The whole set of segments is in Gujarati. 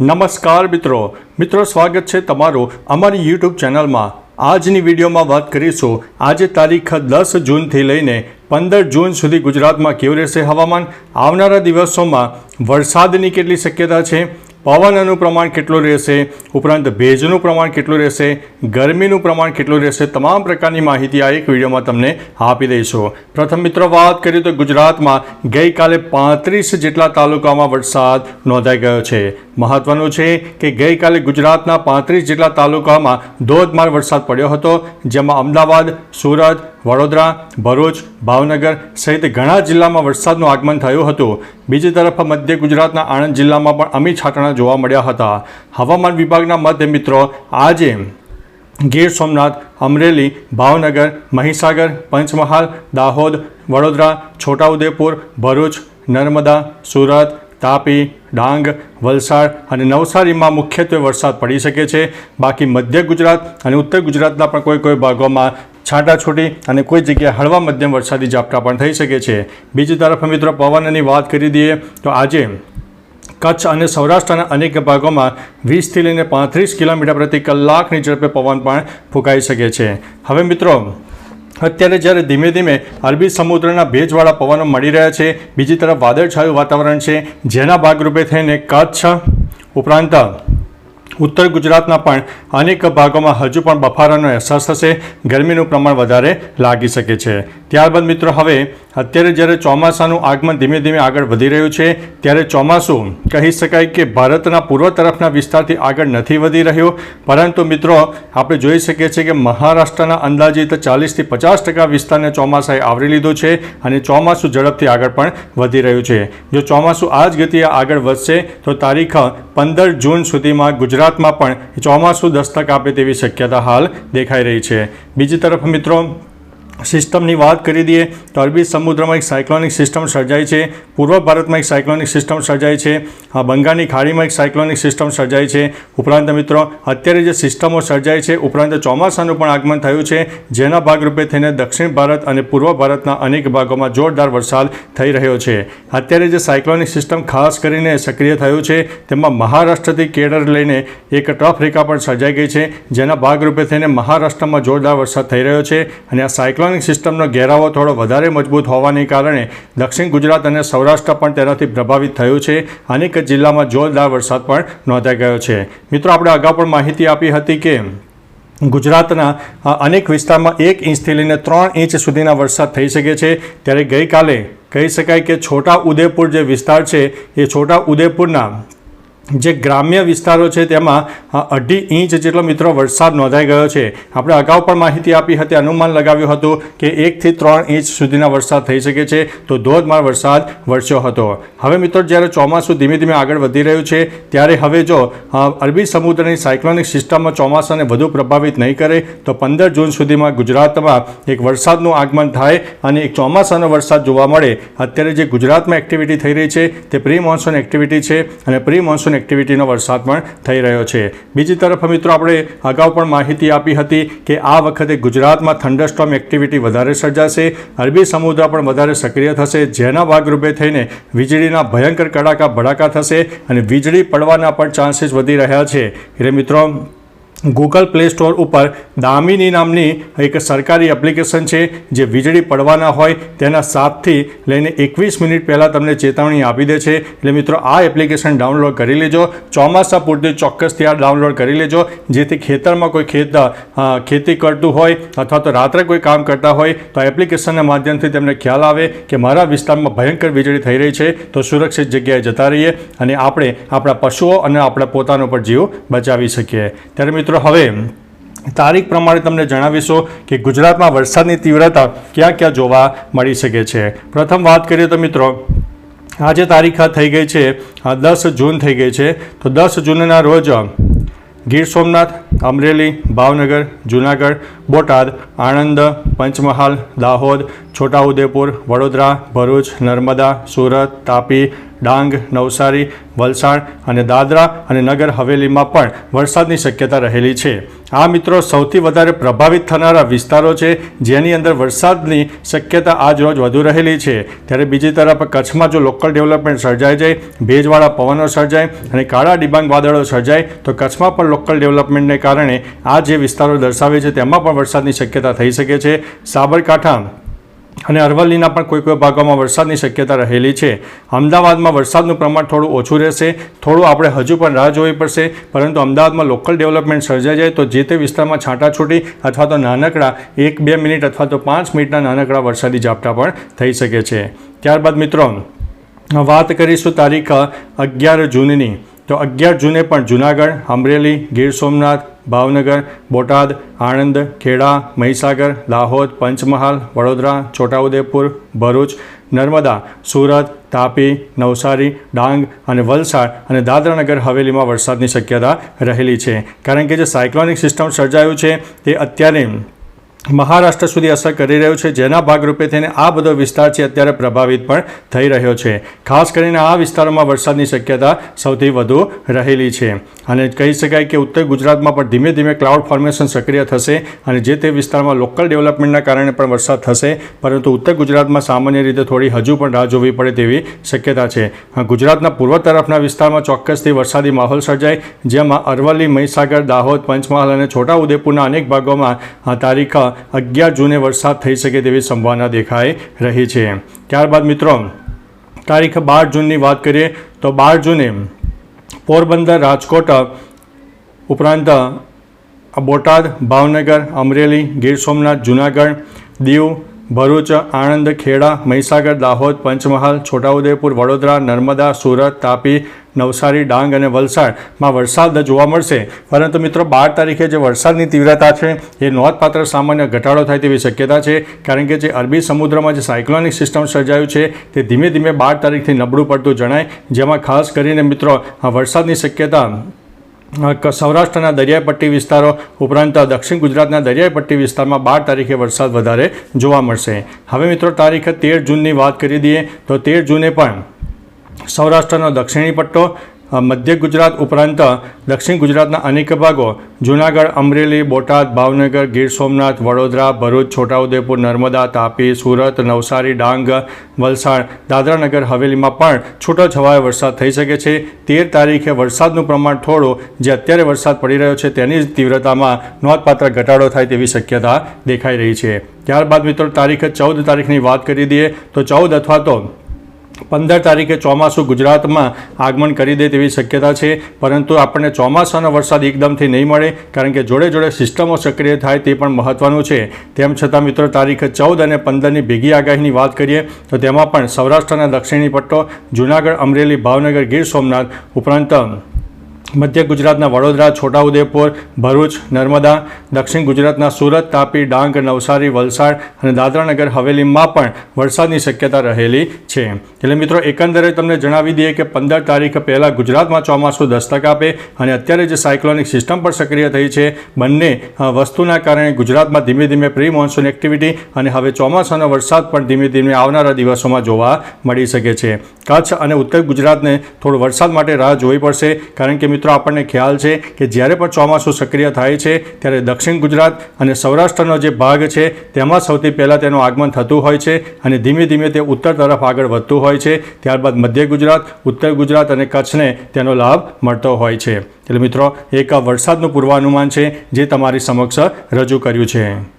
નમસ્કાર મિત્રો. મિત્રો, સ્વાગત છે તમારું અમારી યુટ્યુબ ચેનલમાં. આજની વિડીયોમાં વાત કરીશું. આજે તારીખ દસ જૂનથી લઈને પંદર જૂન સુધી ગુજરાતમાં કેવું રહેશે હવામાન? આવનારા દિવસોમાં વરસાદની કેટલી શક્યતા છે? પવનનું પ્રમાણ કેટલું રહેશે, ઉપરાંત ભેજનું પ્રમાણ કેટલું રહેશે, ગરમીનું પ્રમાણ કેટલું રહેશે, તમામ પ્રકારની માહિતી આ એક વિડીયોમાં તમને આપી દઈશું. પ્રથમ મિત્રો વાત કરીએ તો ગુજરાતમાં ગઈકાલે પાંત્રીસ જેટલા તાલુકામાં વરસાદ નોંધાઈ ગયો છે. મહત્વનું છે કે ગઈકાલે ગુજરાતના પાંત્રીસ જેટલા તાલુકામાં ધોધમાર વરસાદ પડ્યો હતો, જેમાં અમદાવાદ, સુરત, વડોદરા, ભરૂચ, ભાવનગર સહિત ઘણા જિલ્લામાં વરસાદનું આગમન થયું હતું. બીજી તરફ મધ્ય ગુજરાતના આણંદ જિલ્લામાં પણ અમી છાંટણા જોવા મળ્યા હતા. હવામાન વિભાગના મતે મિત્રો, આજે ગીર સોમનાથ, અમરેલી, ભાવનગર, મહીસાગર, પંચમહાલ, દાહોદ, વડોદરા, છોટાઉદેપુર, ભરૂચ, નર્મદા, સુરત, તાપી, ડાંગ, વલસાડ અને નવસારીમાં મુખ્યત્વે વરસાદ પડી શકે છે. બાકી મધ્ય ગુજરાત અને ઉત્તર ગુજરાતના પણ કોઈ કોઈ ભાગોમાં છાંટાછૂટી અને કોઈ જગ્યાએ હળવા મધ્યમ વરસાદી ઝાપટા પણ થઈ શકે છે. બીજી તરફ મિત્રો પવનની વાત કરી દઈએ તો આજે કચ્છ અને સૌરાષ્ટ્રના અનેક ભાગોમાં વીસથી લઈને પાંત્રીસ કિલોમીટર પ્રતિ કલાકની ઝડપે પવન પણ ફૂંકાઈ શકે છે. હવે મિત્રો, અત્યારે જ્યારે ધીમે ધીમે અરબી સમુદ્રના ભેજવાળા પવનો મળી રહ્યા છે, બીજી તરફ વાદળછાયું વાતાવરણ છે, જેના ભાગરૂપે થઈને કચ્છ ઉપરાંત ઉત્તર ગુજરાતના પણ અનેક ભાગોમાં હજુ પણ બફારાનો અહેસાસ થશે. ગરમીનું પ્રમાણ વધારે લાગી શકે છે. ત્યારબાદ મિત્રો હવે અત્યારે જ્યારે ચોમાસાનું આગમન ધીમે ધીમે આગળ વધી રહ્યું છે, ત્યારે ચોમાસું કહી શકાય કે ભારતના પૂર્વ તરફના વિસ્તારથી આગળ નથી વધી રહ્યું. પરંતુ મિત્રો, આપણે જોઈ શકીએ છીએ કે મહારાષ્ટ્રના અંદાજિત ચાલીસથી પચાસ ટકા વિસ્તારને ચોમાસાએ આવરી લીધો છે અને ચોમાસું ઝડપથી આગળ પણ વધી રહ્યું છે. જો ચોમાસું આ જ ગતિએ આગળ વધશે, તો તારીખ પંદર જૂન સુધીમાં ગુજરાતમાં પણ ચોમાસું દસ્તક આપે તેવી શક્યતા હાલ દેખાઈ રહી છે. બીજી તરફ મિત્રો સિસ્ટમની વાત કરી દઈએ, તો અરબી સમુદ્રમાં એક સાયક્લોનિક સિસ્ટમ સર્જાય છે, પૂર્વ ભારતમાં એક સાયક્લોનિક સિસ્ટમ સર્જાય છે આ બંગાળની ખાડીમાં એક સાયક્લોનિક સિસ્ટમ સર્જાય છે. ઉપરાંત મિત્રો, અત્યારે જે સિસ્ટમો સર્જાય છે, ઉપરાંત ચોમાસાનું પણ આગમન થયું છે, જેના ભાગરૂપે થઈને દક્ષિણ ભારત અને પૂર્વ ભારતના અનેક ભાગોમાં જોરદાર વરસાદ થઈ રહ્યો છે. અત્યારે જે સાયક્લોનિક સિસ્ટમ ખાસ કરીને સક્રિય થયું છે, તેમાં મહારાષ્ટ્રથી કેરળ લઈને એક ટ્રફ રેખા પણ સર્જાઈ ગઈ છે, જેના ભાગરૂપે થઈને મહારાષ્ટ્રમાં જોરદાર વરસાદ થઈ રહ્યો છે, અને આ સાયક્લોનિક સિસ્ટમનો ઘેરાવો થોડો વધારે મજબૂત હોવાને કારણે દક્ષિણ ગુજરાત અને સૌરાષ્ટ્ર પણ તેનાથી પ્રભાવિત થયું છે. અનેક જિલ્લામાં જોરદાર વરસાદ પણ નોંધાઈ ગયો છે. મિત્રો, આપણે અગાઉ પણ માહિતી આપી હતી કે ગુજરાતના અનેક વિસ્તારમાં એક ઇંચથી લઈને ત્રણ ઇંચ સુધીના વરસાદ થઈ શકે છે. ત્યારે ગઈકાલે કહી શકાય કે છોટા ઉદેપુર જે વિસ્તાર છે, એ છોટા ઉદેપુરના જે ગ્રામ્ય વિસ્તારો છે તેમાં અઢી ઇંચ જેટલો મિત્રો વરસાદ નોંધાઈ ગયો છે. આપણે અગાઉ પણ માહિતી આપી હતી, અનુમાન લગાવ્યું હતું કે એકથી ત્રણ ઇંચ સુધીના વરસાદ થઈ શકે છે, તો ધોધમાર વરસાદ વરસ્યો હતો. હવે મિત્રો, જ્યારે ચોમાસું ધીમે ધીમે આગળ વધી રહ્યું છે, ત્યારે હવે જો અરબી સમુદ્રની સાયક્લોનિક સિસ્ટમમાં ચોમાસાને વધુ પ્રભાવિત નહીં કરે, તો પંદર જૂન સુધીમાં ગુજરાતમાં એક વરસાદનું આગમન થાય અને એક ચોમાસાનો વરસાદ જોવા મળે. અત્યારે જે ગુજરાતમાં એક્ટિવિટી થઈ રહી છે, તે પ્રી મોન્સૂન એક્ટિવિટી છે અને પ્રી મોન્સૂન એક્ટિવિટીનો વરસાદ પણ થઈ રહ્યો છે. બીજી તરફ મિત્રો આપણે અગાઉ પણ માહિતી આપી હતી કે આ વખતે ગુજરાતમાં થંડરસ્ટોમ એક્ટિવિટી વધારે સર્જાશે. અરબી સમુદ્ર પણ વધારે સક્રિય થશે. જેના ભાગરૂપે થઈને વીજળીના ભયંકર કડાકા ભડાકા થશે અને વીજળી પડવાના પણ ચાન્સીસ વધી રહ્યા છે. એટલે મિત્રો ગૂગલ પ્લે સ્ટોર ઉપર દામિની નામની એક સરકારી એપ્લિકેશન છે, જે વીજળી પડવાના હોય તેના સાતથી લઈને એકવીસ મિનિટ પહેલાં તમને ચેતવણી આપી દે છે. એટલે મિત્રો, આ એપ્લિકેશન ડાઉનલોડ કરી લેજો. ચોમાસા પૂરતી ચોક્કસથી આ ડાઉનલોડ કરી લેજો, જેથી ખેતરમાં કોઈ ખેત ખેતી કરતું હોય અથવા તો રાત્રે કોઈ કામ કરતા હોય, તો એપ્લિકેશનના માધ્યમથી તેમને ખ્યાલ આવે કે મારા વિસ્તારમાં ભયંકર વીજળી થઈ રહી છે, તો સુરક્ષિત જગ્યાએ જતા રહીએ અને આપણે આપણા પશુઓ અને આપણા પોતાનો પણ જીવ બચાવી શકીએ. ત્યારે મિત્રો હવે તારીખ પ્રમાણે તમને જણાવીશું કે ગુજરાતમાં વરસાદની તીવ્રતા ક્યાં ક્યાં જોવા મળી શકે છે. પ્રથમ વાત કરીએ તો મિત્રો, આજે તારીખ થઈ ગઈ છે દસ જૂન થઈ ગઈ છે. તો દસ જૂનના રોજ ગીર સોમનાથ, અમરેલી, ભાવનગર, જૂનાગઢ, બોટાદ, આણંદ, પંચમહાલ, દાહોદ, છોટાઉદેપુર, વડોદરા, ભરૂચ, નર્મદા, સુરત, તાપી ડાંગ, નવસારી, વલસાડ અને દાદરા અને નગર હવેલીમાં પણ વરસાદની શક્યતા રહેલી છે. આ મિત્રો સૌથી વધારે પ્રભાવિત થનારા વિસ્તારો છે, જેની અંદર વરસાદની શક્યતા આજ વધુ રહેલી છે. ત્યારે બીજી તરફ કચ્છમાં જો લોકલ ડેવલપમેન્ટ સર્જાઈ જાય, ભેજવાળા પવનો સર્જાય અને કાળા ડિબાંગ વાદળો સર્જાય, તો કચ્છમાં પણ લોકલ ડેવલપમેન્ટને કારણે આ જે વિસ્તારો દર્શાવે છે, તેમાં પણ વરસાદની શક્યતા થઈ શકે છે. સાબરકાંઠા અને અરવલ્લીના પણ કોઈ કોઈ ભાગોમાં વરસાદની શક્યતા રહેલી છે. અમદાવાદમાં વરસાદનું પ્રમાણ થોડું ઓછું રહેશે. થોડું આપણે હજુ પણ રાહ જોવી પડશે. પરંતુ અમદાવાદમાં લોકલ ડેવલપમેન્ટ સર્જાઈ જાય તો જે તે વિસ્તારમાં છાંટાછૂટી અથવા તો નાનકડા એક, બે મિનિટ અથવા તો પાંચ મિનિટના નાનકડા વરસાદી ઝાપટા પણ થઈ શકે છે. ત્યારબાદ મિત્રો, વાત કરીશું તારીખ અગિયાર જૂનની. તો અગિયાર જૂને પણ જુનાગઢ, અમરેલી, ગીર સોમનાથ, ભાવનગર, બોટાદ, આણંદ, ખેડા, મહીસાગર, દાહોદ, પંચમહાલ, વડોદરા, છોટાઉદેપુર, ભરૂચ, નર્મદા, સુરત, તાપી, નવસારી, ડાંગ અને વલસાડ અને દાદરાનગર હવેલીમાં વરસાદની શક્યતા રહેલી છે. કારણ કે જે સાયક્લોનિક સિસ્ટમ સર્જાયું છે તે અત્યારે મહારાષ્ટ્ર સુધી અસર કરી રહ્યું છે. જેના ભાગરૂપે થઈને આ બધો વિસ્તાર છે અત્યારે પ્રભાવિત પણ થઈ રહ્યો છે. ખાસ કરીને આ વિસ્તારોમાં વરસાદની શક્યતા સૌથી વધુ રહેલી છે. અને કહી શકાય કે ઉત્તર ગુજરાતમાં પણ ધીમે ધીમે ક્લાઉડ ફોર્મેશન સક્રિય થશે અને જે તે વિસ્તારમાં લોકલ ડેવલપમેન્ટના કારણે પણ વરસાદ થશે, પરંતુ ઉત્તર ગુજરાતમાં સામાન્ય રીતે થોડી હજુ પણ રાહ જોવી પડે તેવી શક્યતા છે. ગુજરાતના પૂર્વ તરફના વિસ્તારમાં ચોક્કસથી વરસાદી માહોલ સર્જાય, જેમાં અરવલ્લી, મહીસાગર, દાહોદ, પંચમહાલ અને છોટાઉદેપુરના અનેક ભાગોમાં આ અગિયાર જૂને વરસાદ થઈ શકે તેવી સંભાવના દેખાઈ રહી છે. ત્યારબાદ મિત્રો, તારીખ બાર જૂનની વાત કરીએ તો બાર જૂને પોરબંદર, રાજકોટ ઉપરાંત બોટાદ, ભાવનગર, અમરેલી, ગીર સોમનાથ, જુનાગઢ, દીવ ભરૂચ, આણંદ, ખેડા, મહીસાગર, દાહોદ, પંચમહાલ, છોટાઉદેપુર, વડોદરા, નર્મદા, સુરત, તાપી, નવસારી, ડાંગ અને વલસાડમાં વરસાદ જોવા મળશે. પરંતુ મિત્રો, બાર તારીખે જે વરસાદની તીવ્રતા છે, એ નોંધપાત્ર સામાન્ય ઘટાડો થાય તેવી શક્યતા છે, કારણ કે જે અરબી સમુદ્રમાં જે સાયક્લોનિક સિસ્ટમ સર્જાયું છે, તે ધીમે ધીમે બાર તારીખથી નબળું પડતું જણાય. જેમાં ખાસ કરીને મિત્રો, આ વરસાદની શક્યતા સૌરાષ્ટ્રના દરિયાઈપટ્ટી વિસ્તારો ઉપરાંત દક્ષિણ ગુજરાતના દરિયાઈપટ્ટી વિસ્તારમાં બાર તારીખે વરસાદ વધારે જોવા મળશે. હવે મિત્રો તારીખ તેર જૂનની વાત કરી દઈએ તો તેર જૂને પણ સૌરાષ્ટ્રનો દક્ષિણી પટ્ટો મધ્ય ગુજરાત ઉપરાંત દક્ષિણ ગુજરાતના અનેક ભાગો, જૂનાગઢ, અમરેલી, બોટાદ, ભાવનગર, ગીર સોમનાથ, વડોદરા, ભરૂચ, છોટાઉદેપુર, નર્મદા, તાપી, સુરત, નવસારી, ડાંગ, વલસાડ, દાદરાનગર, હવેલીમાં પણ છૂટો છવાયો વરસાદ થઈ શકે છે. તેર તારીખે વરસાદનું પ્રમાણ થોડું જે અત્યારે વરસાદ પડી રહ્યો છે તેની જ તીવ્રતામાં નોંધપાત્ર ઘટાડો થાય તેવી શક્યતા દેખાઈ રહી છે. ત્યારબાદ મિત્રો, તારીખ ચૌદ તારીખની વાત કરી દઈએ તો ચૌદ અથવા તો પંદર તારીખે ચોમાસું ગુજરાતમાં આગમન કરી દે તેવી શક્યતા છે. પરંતુ આપણને ચોમાસાનો વરસાદ એકદમથી નહીં મળે, કારણ કે જોડે જોડે સિસ્ટમો સક્રિય થાય તે પણ મહત્વનું છે. તેમ છતાં મિત્રો, તારીખ ચૌદ અને પંદરની ભેગી આગાહીની વાત કરીએ, તો તેમાં પણ સૌરાષ્ટ્રના દક્ષિણી પટ્ટો, જૂનાગઢ, અમરેલી, ભાવનગર, ગીર સોમનાથ ઉપરાંત મધ્ય ગુજરાતના વડોદરા, છોટાઉદેપુર, ભરૂચ, નર્મદા, દક્ષિણ ગુજરાતના સુરત, તાપી, ડાંગ, નવસારી, વલસાડ અને દાદરાનગર હવેલીમાં પણ વરસાદની શક્યતા રહેલી છે. એટલે મિત્રો, એકંદરે તમને જણાવી દઈએ કે પંદર તારીખ પહેલાં ગુજરાતમાં ચોમાસું દસ્તક આપે અને અત્યારે જે સાયક્લોનિક સિસ્ટમ પણ સક્રિય થઈ છે, બંને વસ્તુના કારણે ગુજરાતમાં ધીમે ધીમે પ્રી મોન્સૂન એક્ટિવિટી અને હવે ચોમાસાનો વરસાદ પણ ધીમે ધીમે આવનારા દિવસોમાં જોવા મળી શકે છે. કચ્છ અને ઉત્તર ગુજરાતને થોડો વરસાદ માટે રાહ જોવી પડશે, કારણ કે મિત્રો, આપણને ખ્યાલ છે કે જ્યારે પણ ચોમાસું સક્રિય થાય છે, ત્યારે દક્ષિણ ગુજરાત અને સૌરાષ્ટ્રનો જે ભાગ છે, તેમાં સૌથી પહેલાં તેનું આગમન થતું હોય છે અને ધીમે ધીમે તે ઉત્તર તરફ આગળ વધતું હોય છે. ત્યારબાદ મધ્ય ગુજરાત, ઉત્તર ગુજરાત અને કચ્છને તેનો લાભ મળતો હોય છે. એટલે મિત્રો, એક વરસાદનું પૂર્વાનુમાન છે, જે તમારી સમક્ષ રજૂ કર્યું છે.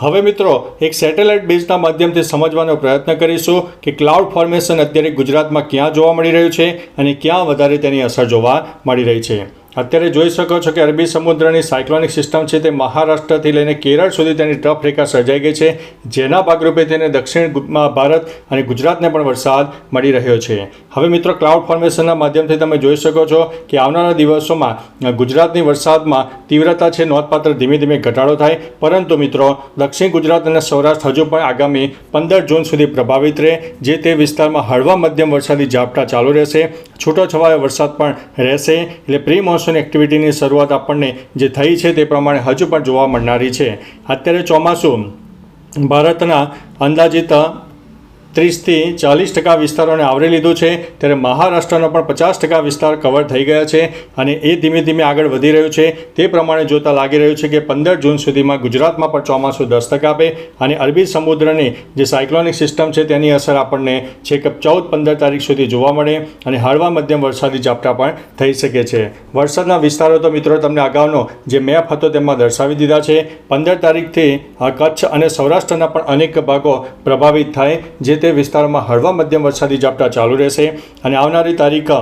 હવે મિત્રો, એક સેટેલાઇટ બેઝના માધ્યમથી સમજવાનો પ્રયત્ન કરીશું કે ક્લાઉડ ફોર્મેશન અત્યારે ગુજરાતમાં ક્યાં જોવા મળી રહ્યું છે અને ક્યાં વધારે તેની અસર જોવા મળી રહી છે. અત્યારે જોઈ શકો છો કે અરબી સમુદ્રની સાયક્લોનિક સિસ્ટમ છે તે મહારાષ્ટ્રથી લઈને કેરળ સુધી તેની ટ્રફ રેખા સર્જાઈ ગઈ છે. જેના ભાગરૂપે તેને દક્ષિણ ભારત અને ગુજરાતને પણ વરસાદ મળી રહ્યો છે. હવે મિત્રો, ક્લાઉડ ફોર્મેશનના માધ્યમથી તમે જોઈ શકો છો કે આવનારા દિવસોમાં ગુજરાતની વરસાદમાં તીવ્રતા છે, નોંધપાત્ર ધીમે ધીમે ઘટાડો થાય. પરંતુ મિત્રો, દક્ષિણ ગુજરાત અને સૌરાષ્ટ્ર હજુ પણ આગામી પંદર જૂન સુધી પ્રભાવિત રહે, જે તે વિસ્તારમાં હળવા મધ્યમ વરસાદી ઝાપટા ચાલુ રહેશે. છૂટો છવાયો વરસાદ પણ રહેશે. એટલે પ્રી મોન્સૂન એક્ટિવિટીની શરૂઆત આપણને જે થઈ છે તે પ્રમાણે હજુ પણ જોવા મળનારી છે. અત્યારે ચોમાસું ભારતના અંદાજિત ત્રીસથી ચાલીસ ટકા વિસ્તારોને આવરી લીધું છે. ત્યારે મહારાષ્ટ્રનો પણ પચાસ ટકા વિસ્તાર કવર થઈ ગયા છે અને એ ધીમે ધીમે આગળ વધી રહ્યું છે. તે પ્રમાણે જોતાં લાગી રહ્યું છે કે પંદર જૂન સુધીમાં ગુજરાતમાં પણ ચોમાસું દસ્તક આપે અને અરબી સમુદ્રની જે સાયક્લોનિક સિસ્ટમ છે તેની અસર આપણને છેક ચૌદ પંદર તારીખ સુધી જોવા મળે અને હળવા મધ્યમ વરસાદી ઝાપટા પણ થઈ શકે છે. વરસાદના વિસ્તારો તો મિત્રો તમને અગાઉનો જે મેપ હતો તેમાં દર્શાવી દીધા છે. પંદર તારીખથી કચ્છ અને સૌરાષ્ટ્રના પણ અનેક ભાગો પ્રભાવિત થાય, જે તે વિસ્તારોમાં હળવા મધ્યમ વરસાદી ઝાપટા ચાલુ રહેશે અને આવનારી તારીખ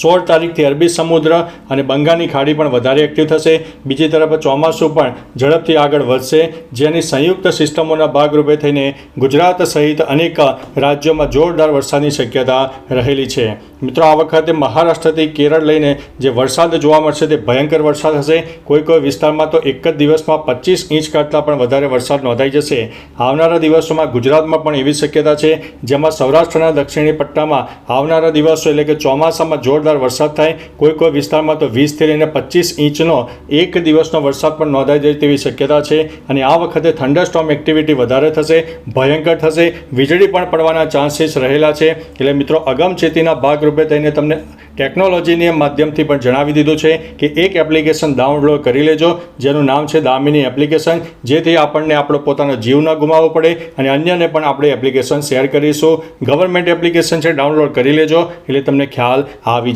સોળ તારીખથી અરબી સમુદ્ર અને બંગાળની ખાડી પણ વધારે એક્ટિવ થશે. બીજી તરફ ચોમાસું પણ ઝડપથી આગળ વધશે. જેની સંયુક્ત સિસ્ટમોના ભાગરૂપે થઈને ગુજરાત સહિત અનેક રાજ્યોમાં જોરદાર વરસાદની શક્યતા રહેલી છે. મિત્રો, આ વખતે મહારાષ્ટ્રથી કેરળ લઈને જે વરસાદ જોવા મળશે તે ભયંકર વરસાદ હશે. કોઈ કોઈ વિસ્તારમાં તો એક જ દિવસમાં પચીસ ઇંચ કરતાં પણ વધારે વરસાદ નોંધાઈ જશે. આવનારા દિવસોમાં ગુજરાતમાં પણ એવી શક્યતા છે, જેમાં સૌરાષ્ટ્રના દક્ષિણી પટ્ટામાં આવનારા દિવસો એટલે કે ચોમાસામાં જોરદાર વરસાદ થાય. કોઈ કોઈ વિસ્તારમાં તો વીસથી લઈને પચીસ ઇંચનો એક દિવસનો વરસાદ પણ નોંધાઈ જાય તેવી શક્યતા છે. અને આ વખતે થંડરસ્ટોમ એક્ટિવિટી વધારે થશે, ભયંકર થશે, વીજળી પણ પડવાના ચાન્સીસ રહેલા છે. એટલે મિત્રો અગમચેતીના ભાગરૂપે થઈને તમને ટેકનોલોજીની માધ્યમથી પણ જણાવી દીધું છે કે એક એપ્લિકેશન ડાઉનલોડ કરી લેજો, જેનું નામ છે દામિની એપ્લિકેશન, જેથી આપણને આપણો પોતાનો જીવ ન ગુમાવવો પડે અને અન્યને પણ આપણે એપ્લિકેશન શેર કરીશું. ગવર્મેન્ટ એપ્લિકેશન છે, ડાઉનલોડ કરી લેજો. એટલે તમને ખ્યાલ આવી